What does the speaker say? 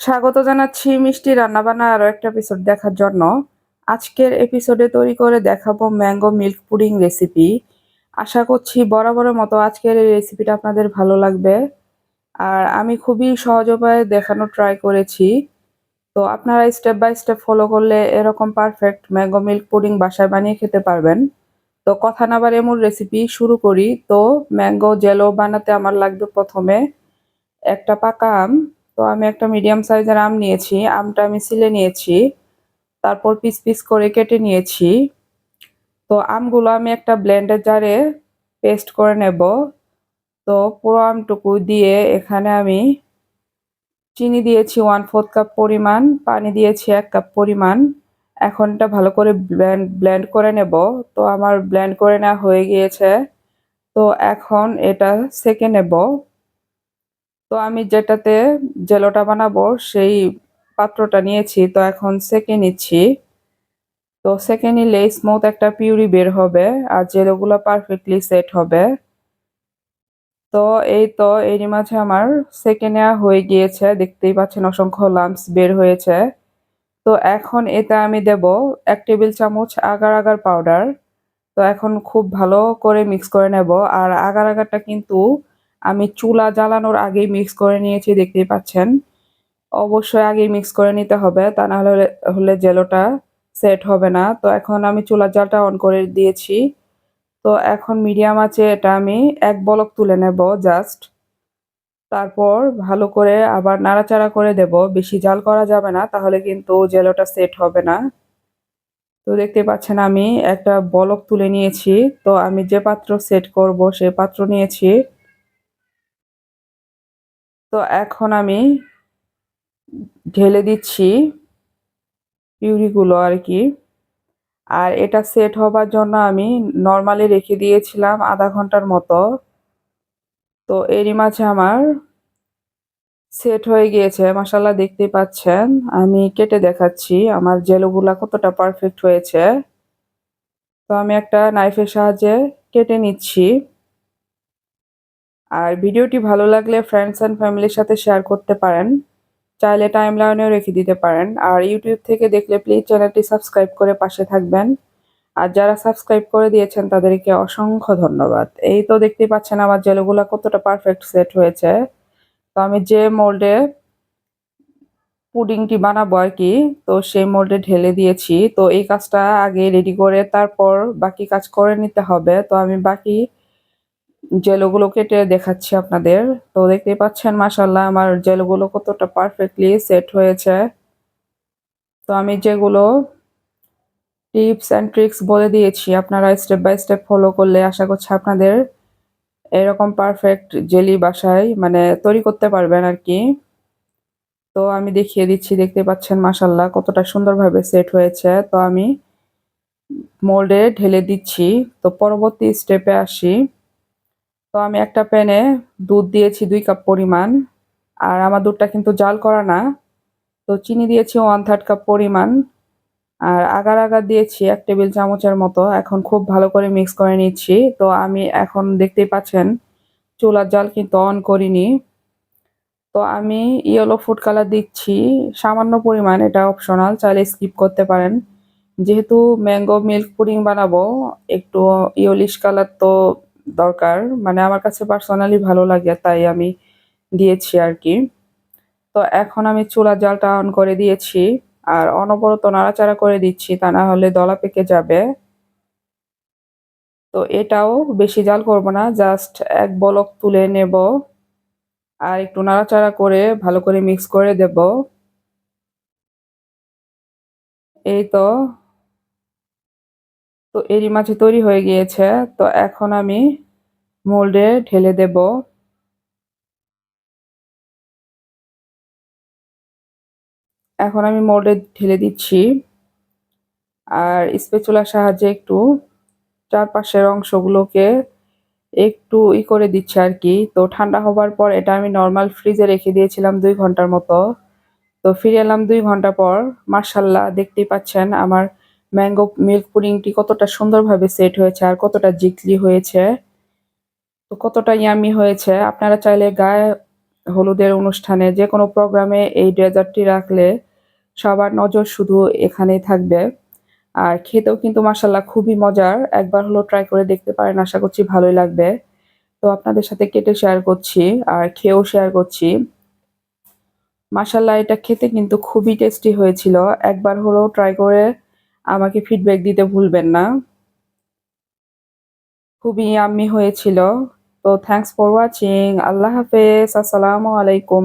স্বাগত জানাচ্ছি মিষ্টি রান্নাবান্না আরও একটা এপিসোড দেখার জন্য। আজকের এপিসোডে তৈরি করে দেখাবো ম্যাঙ্গো মিল্ক পুডিং রেসিপি আশা করছি বরাবরের মতো আজকের এই রেসিপিটা আপনাদের ভালো লাগবে। আর আমি খুবই সহজ উপায়ে দেখানো ট্রাই করেছি। তো আপনারা স্টেপ বাই স্টেপ ফলো করলে এরকম পারফেক্ট ম্যাঙ্গো মিল্ক পুডিং বাসায় বানিয়ে খেতে পারবেন। তো কথা না বাড়িয়ে মূল রেসিপি শুরু করি। তো ম্যাঙ্গো জেলো বানাতে আমার লাগবে প্রথমে একটা পাকা আম। তো আমি একটা মিডিয়াম সাইজের আম নিয়েছি, আমটা আমি সিলে নিয়েছি, তারপর পিস পিস করে কেটে নিয়েছি। তো আমগুলো আমি একটা ব্লেন্ডার জারে পেস্ট করে নেব। তো পুরো আমটুকু দিয়ে এখানে আমি চিনি দিয়েছি ওয়ান ফোর্থ কাপ পরিমাণ, পানি দিয়েছি এক কাপ পরিমাণ। এখন এটা ভালো করে ব্ল্যান্ড ব্ল্যান্ড করে নেব। তো আমার ব্ল্যান্ড করে নেওয়া হয়ে গিয়েছে। তো এখন এটা সেকে নেব। তো আমি যেটাতে জেলোটা বানাবো, সেই পাত্রটা নিয়েছি। তো এখন সেকে নিচ্ছি। তো সেকে নিলে স্মুথ একটা পিউরি বের হবে আর জেলোগুলো পারফেক্টলি সেট হবে। তো এই তো এরই মাঝে আমার সেকে নেওয়া হয়ে গিয়েছে। দেখতেই পাচ্ছেন অসংখ্য লাম্পস বের হয়েছে। তো এখন এতে আমি দেব এক টেবিল চামচ আগার আগার পাউডার তো এখন খুব ভালো করে মিক্স করে নেব। আর আগার আগারটা কিন্তু আমি চুলা জ্বালানোর আগেই মিক্স করে নিয়েছি, দেখতেই পাচ্ছেন। অবশ্যই আগেই মিক্স করে নিতে হবে, তা না হলে হলে জেলোটা সেট হবে না। তো এখন আমি চুলার জালটা অন করে দিয়েছি। তো এখন মিডিয়াম আছে, এটা আমি এক বলক তুলে নেব জাস্ট তারপর ভালো করে আবার নাড়াচাড়া করে দেব। বেশি জাল করা যাবে না, তাহলে কিন্তু জেলোটা সেট হবে না। তো দেখতে পাচ্ছেন আমি একটা বলক তুলে নিয়েছি। তো আমি যে পাত্র সেট করব, সে পাত্র নিয়েছি। তো এখন আমি ঢেলে দিচ্ছি পিউরিগুলো আর কি। আর এটা সেট হবার জন্য আমি নর্মালি রেখে দিয়েছিলাম আধা ঘণ্টার মতো। তো এরই মাঝে আমার সেট হয়ে গিয়েছে মশালা দেখতে পাচ্ছেন। আমি কেটে দেখাচ্ছি, আমার জেলোগুলা কতটা পারফেক্ট হয়েছে। তো আমি একটা নাইফের সাহায্যে কেটে নিচ্ছি। আর ভিডিওটি ভালো লাগলে ফ্রেন্ডস অ্যান্ড ফ্যামিলির সাথে শেয়ার করতে পারেন। চাইলে টাইম লাইনেও রেখে দিতে পারেন। আর ইউটিউব থেকে দেখলে প্লিজ চ্যানেলটি সাবস্ক্রাইব করে পাশে থাকবেন। আর যারা সাবস্ক্রাইব করে দিয়েছেন, তাদেরকে অসংখ্য ধন্যবাদ। এই তো দেখতে পাচ্ছেন আমার জেলোগুলো কতটা পারফেক্ট সেট হয়েছে। তো আমি যে মোল্ডে পুডিংটি বানাবো আর কি, তো সেই মোল্ডে ঢেলে দিয়েছি। তো এই কাজটা আগে রেডি করে তারপর বাকি কাজ করে নিতে হবে। তো আমি বাকি জেলোগুলো কেটে দেখাচ্ছি আপনাদের। তো দেখতে পাচ্ছেন মাসাল্লাহ আমার জেলোগুলো কতটা পারফেক্টলি সেট হয়েছে। তো আমি যেগুলো টিপস অ্যান্ড ট্রিক্স বলে দিয়েছি, আপনারা স্টেপ বাই স্টেপ ফলো করলে আশা করছি আপনাদের এরকম পারফেক্ট জেলি বাসায় মানে তৈরি করতে পারবেন আর কি। তো আমি দেখিয়ে দিচ্ছি, দেখতে পাচ্ছেন মাসাল্লাহ কতটা সুন্দরভাবে সেট হয়েছে। তো আমি মোল্ডে ঢেলে দিচ্ছি। তো পরবর্তী স্টেপে আসি। তো আমি একটা প্যানে দুধ দিয়েছি দুই কাপ পরিমাণ, আর আমার দুধটা কিন্তু জাল করা না। তো চিনি দিয়েছি ওয়ান থার্ড কাপ পরিমাণ, আর আগার আগার দিয়েছি এক টেবিল চামচের মতো। এখন খুব ভালো করে মিক্স করে নিচ্ছি। তো আমি এখন দেখতেই পাচ্ছেন, চুলার জাল কিন্তু অন করিনি। তো আমি ইয়েলো ফুড কালার দিচ্ছি, সামান্য পরিমাণ, এটা অপশনাল চাইলে স্কিপ করতে পারেন। যেহেতু ম্যাঙ্গো মিল্ক পুডিং বানাবো, একটু ইয়েলিশ কালার তো দরকার। মানে আমার কাছে পার্সোনালি ভালো লাগে, তাই আমি দিয়েছি আর কি। তো এখন আমি চুলার জালটা অন করে দিয়েছি, আর অনবরত নাড়াচাড়া করে দিচ্ছি, তা না হলে দলা পেকে যাবে। তো এটাও বেশি জাল করব না জাস্ট এক বলক তুলে নেব, আর একটু নাড়াচাড়া করে ভালো করে মিক্স করে দেব। এই তো তো এরই মাঝে তৈরি হয়ে গিয়েছে। তো এখন আমি মোল্ডে ঢেলে দেব। এখন আমি মোল্ডে ঢেলে দিচ্ছি। আর স্পেচুলার সাহায্যে একটু চারপাশের অংশগুলোকে একটু ই করে দিচ্ছে আর কি। তো ঠান্ডা হবার পর এটা আমি নর্মাল ফ্রিজে রেখে দিয়েছিলাম দুই ঘণ্টার মতো। তো ফিরে এলাম দুই ঘণ্টা পর। মার্শাল্লাহ দেখতেই পাচ্ছেন আমার ম্যাঙ্গো মিল্ক পুডিংটি কতটা সুন্দরভাবে সেট হয়েছে আর কতটা জিকলি হয়েছে। তো কতটা ইয়ামি হয়েছে। আপনারা চাইলে গায়ে হলুদের অনুষ্ঠানে যে কোনো প্রোগ্রামে এই ডেজার্টটি রাখলে সবার নজর শুধু এখানেই থাকবে। আর খেতেও কিন্তু মাসাল্লাহ খুবই মজার। একবার হলো ট্রাই করে দেখতে পারেন, আশা করছি ভালোই লাগবে। তো আপনাদের সাথে কেটে শেয়ার করছি আর খেয়েও শেয়ার করছি। মাসাল্লাহ এটা খেতে কিন্তু খুবই টেস্টি হয়েছিল। একবার হলেও ট্রাই করে আমাকে ফিডব্যাক দিতে ভুলবেন না। খুবই আমি হয়েছিল। তো থ্যাংকস ফর ওয়াচিং আল্লাহ হাফেজ। আসসালামু আলাইকুম।